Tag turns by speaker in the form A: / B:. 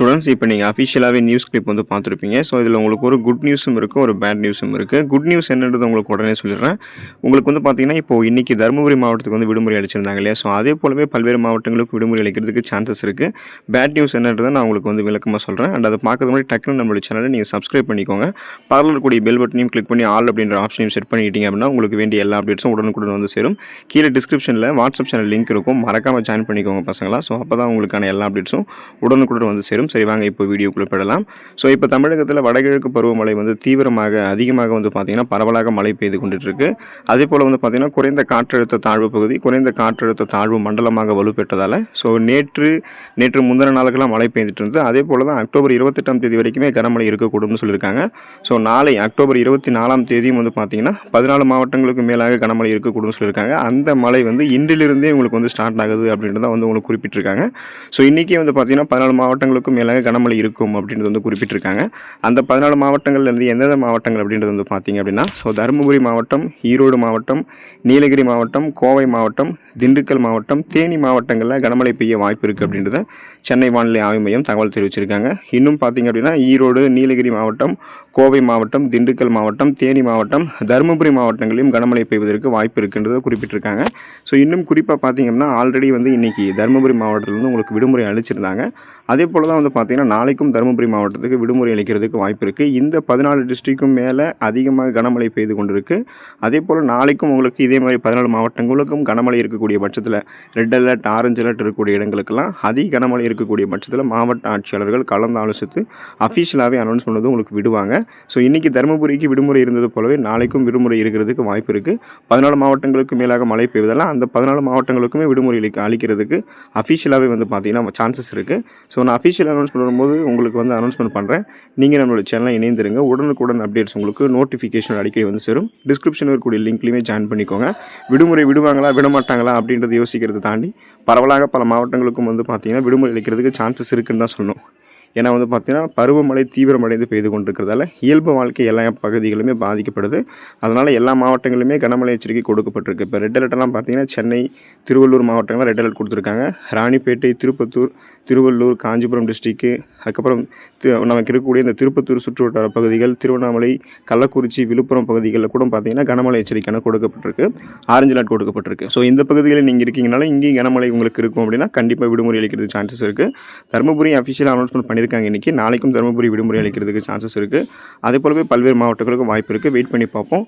A: Students இப்போ நீங்கள் அஃபிஷியலாகவே news clip வந்து பார்த்துருப்பீங்க. ஸோ இதில் உங்களுக்கு ஒரு குட் நியூஸும் இருக்குது ஒரு பேட் நியூஸும் இருக்குது குட் நியூஸ் என்னன்றது உங்களுக்கு உடனே சொல்லிடுறேன். உங்களுக்கு வந்து பார்த்தீங்கன்னா இப்போ இன்றைக்கி தருமபுரி மாவட்டத்துக்கு வந்து விடுமுறை அளிச்சிருந்தாங்க இல்லையா? ஸோ அதே போலவே பல்வேறு மாவட்டங்களுக்கு விடுமுறை அளிக்கிறதுக்கு சான்சஸ் இருக்குது பேட் நியூஸ் என்னன்றதை நான் உங்களுக்கு வந்து விளக்கமாக சொல்கிறேன் அண்ட் அதை பார்க்கறது முன்னாடி டக்குனு நம்மளுடைய சேனலை நீங்கள் சப்ஸ்கிரைப் பண்ணிக்கோங்க. பார்லர் கூடிய பெல் பட்டனையும் கிளிக் பண்ணி ஆல் அப்படின்ற ஆப்ஷனையும் செட் பண்ணிக்கிட்டீங்க அப்படின்னா உங்களுக்கு வேண்டிய எல்லா அப்டேட்ஸும் உடனுக்குடன் வந்து சேரும். கீழே டிஸ்கிரிப்ஷனில் வாட்ஸ்அப் சேனல் லிங்க் இருக்கும். மறக்காமல் ஜாயின் பண்ணிக்கோங்க பசங்களா. ஸோ அப்போ தான் உங்களுக்கான எல்லா அப்டேட்ஸும் உடனுக்குடன் வந்து சேரும். சரி வாங்க இப்போ வீடியோக்குள்ளே பெறலாம் ஸோ இப்போ தமிழகத்தில் வடகிழக்கு பருவமழை வந்து தீவிரமாக அதிகமாக வந்து பார்த்திங்கன்னா பரவலாக மழை பெய்து கொண்டுட்டுருக்கு. அதே போல் வந்து பார்த்திங்கன்னா குறைந்த காற்றழுத்த தாழ்வு பகுதி குறைந்த காற்றழுத்த தாழ்வு மண்டலமாக வலுப்பெற்றதால் ஸோ நேற்று நேற்று முந்தின நாளுக்கெல்லாம் மழை பெய்துட்டு இருந்தது அதே போல் தான் அக்டோபர் இருபத்தெட்டாம் தேதி வரைக்குமே கனமழை இருக்கக்கூடும்னு சொல்லியிருக்காங்க. ஸோ நாளை அக்டோபர் இருபத்தி நாலாம் தேதியும் வந்து பார்த்திங்கன்னா பதினாலு மாவட்டங்களுக்கு மேலாக கனமழை இருக்கக்கூடும்னு சொல்லியிருக்காங்க. அந்த மழை வந்து இன்றிலிருந்தே உங்களுக்கு வந்து ஸ்டார்ட் ஆகுது அப்படின்றத வந்து உங்களுக்கு குறிப்பிட்டிருக்காங்க. ஸோ இன்றைக்கி வந்து பார்த்திங்கன்னா பதினாலு மாவட்டங்களுக்கும் மேலாக கனமழை இருக்கும் அப்படின்றது வந்து குறிப்பிட்டிருக்காங்க. அந்த பதினாலு மாவட்டங்கள்லேருந்து எந்தெந்த மாவட்டங்கள் அப்படின்றது வந்து பார்த்திங்க அப்படின்னா ஸோ தருமபுரி மாவட்டம் ஈரோடு மாவட்டம் நீலகிரி மாவட்டம் கோவை மாவட்டம் திண்டுக்கல் மாவட்டம் தேனி மாவட்டங்களில் கனமழை பெய்ய வாய்ப்பு இருக்குது அப்படின்றத சென்னை வானிலை ஆய்வு மையம் தகவல் தெரிவிச்சிருக்காங்க. இன்னும் பார்த்திங்க அப்படின்னா ஈரோடு நீலகிரி மாவட்டம் கோவை மாவட்டம் திண்டுக்கல் மாவட்டம் தேனி மாவட்டம் தருமபுரி மாவட்டங்களிலும் கனமழை பெய்வதற்கு வாய்ப்பு இருக்குன்றதை குறிப்பிட்டிருக்காங்க. ஸோ இன்னும் குறிப்பாக பார்த்திங்கன்னா ஆல்ரெடி வந்து இன்றைக்கி தருமபுரி மாவட்டத்தில் வந்து உங்களுக்கு விடுமுறை அளிச்சிருந்தாங்க. அதே போல் தான் வந்து பார்த்திங்கன்னா நாளைக்கும் தருமபுரி மாவட்டத்துக்கு விடுமுறை அளிக்கிறதுக்கு வாய்ப்பு இருக்குது இந்த பதினாலு டிஸ்ட்ரிக்கும் மேலே அதிகமாக கனமழை பெய்து கொண்டிருக்கு. அதே போல் நாளைக்கும் உங்களுக்கு இதே மாதிரி பதினாலு மாவட்டங்களுக்கும் கனமழை இருக்கக்கூடிய பட்சத்தில் ரெட் அலர்ட் ஆரஞ்சு அலர்ட் இருக்கக்கூடிய இடங்களுக்கெல்லாம் அதிக கனமழை இருக்கக்கூடிய பட்சத்தில் மாவட்ட ஆட்சியாளர்கள் கலந்து ஆலோசித்து அஃபிஷியலாகவே அனௌன்ஸ் பண்ணது உங்களுக்கு விடுவாங்க. ஸோ இன்றைக்கி தருமபுரிக்கு விடுமுறை இருந்தது போலவே நாளைக்கும் விடுமுறை இருக்கிறதுக்கு வாய்ப்பு இருக்குது பதினாலு மாவட்டங்களுக்கு மேலாக மழை பெய்வதெல்லாம் அந்த பதினாலு மாவட்டங்களுக்குமே விடுமுறை அளிக்கிறதுக்கு அஃபிஷியலாகவே வந்து பார்த்திங்கன்னா சான்சஸ் இருக்குது ஸோ நான் அஃபிஷியல் அனௌன்ஸ் பண்ணும்போது உங்களுக்கு வந்து அனௌன்ஸ்மெண்ட் பண்ணுறேன் நீங்கள் நம்மளோட சேனலை இணைந்துருங்க. உடனுக்குடன் அப்டேட்ஸ் உங்களுக்கு நோட்டிஃபிகேஷன் அடிக்கடி வந்து சேரும். டிஸ்கிரிப்ஷனில் இருக்கக்கூடிய லிங்க்லையுமே ஜாயின் பண்ணிக்கோங்க. விடுமுறை விடுவாங்களா விட மாட்டாங்களா அப்படின்றத யோசிக்கிறது தாண்டி பரவலாக பல மாவட்டங்களுக்கும் வந்து பார்த்திங்கன்னா விடுமுறை அளிக்கிறதுக்கு சான்சஸ் இருக்குன்னு தான் சொல்லணும். ஏன்னா வந்து பார்த்திங்கன்னா பருவமழை தீவிரமடைந்து பெய்து கொண்டிருக்கிறதால இயல்பு வாழ்க்கை எல்லா பகுதிகளுமே பாதிக்கப்படுது. அதனால் எல்லா மாவட்டங்களுமே கனமழை எச்சரிக்கை கொடுக்கப்பட்டிருக்கு. இப்போ ரெட் அலர்ட்லாம் பார்த்திங்கன்னா சென்னை திருவள்ளூர் மாவட்டங்கள்லாம் ரெட் அலர்ட் கொடுத்துருக்காங்க. ராணிப்பேட்டை திருப்பத்தூர் திருவள்ளூர் காஞ்சிபுரம் டிஸ்ட்ரிக்கு அதுக்கப்புறம் தி- நமக்கு இருக்கக்கூடிய இந்த திருப்பத்தூர் சுற்றுவட்டார பகுதிகள் திருவண்ணாமலை கள்ளக்குறிச்சி விழுப்புரம் பகுதிகளில் கூட பார்த்தீங்கன்னா கனமழை எச்சரிக்கையான கொடுக்கப்பட்டிருக்கு. ஆரஞ்சு லாட் கொடுக்கப்பட்டிருக்கு. ஸோ இந்த பகுதிகளில் நீங்கள் இருக்கீங்கனால இங்கேயும் கனமழை உங்களுக்கு இருக்கும் அப்படின்னா கண்டிப்பாக விடுமுறை அளிக்கிறதுக்கு சான்சஸ் இருக்குது தருமபுரி அஃபிஷியல் அனௌன்ஸ்மெண்ட் பண்ணியிருக்காங்க இன்றைக்கி நாளைக்கும் தருமபுரி விடுமுறை அளிக்கிறதுக்கு சான்சஸ் இருக்குது அதே போலவே பல்வேறு மாவட்டங்களுக்கும் வாய்ப்பு இருக்குது வெயிட் பண்ணி பார்ப்போம்.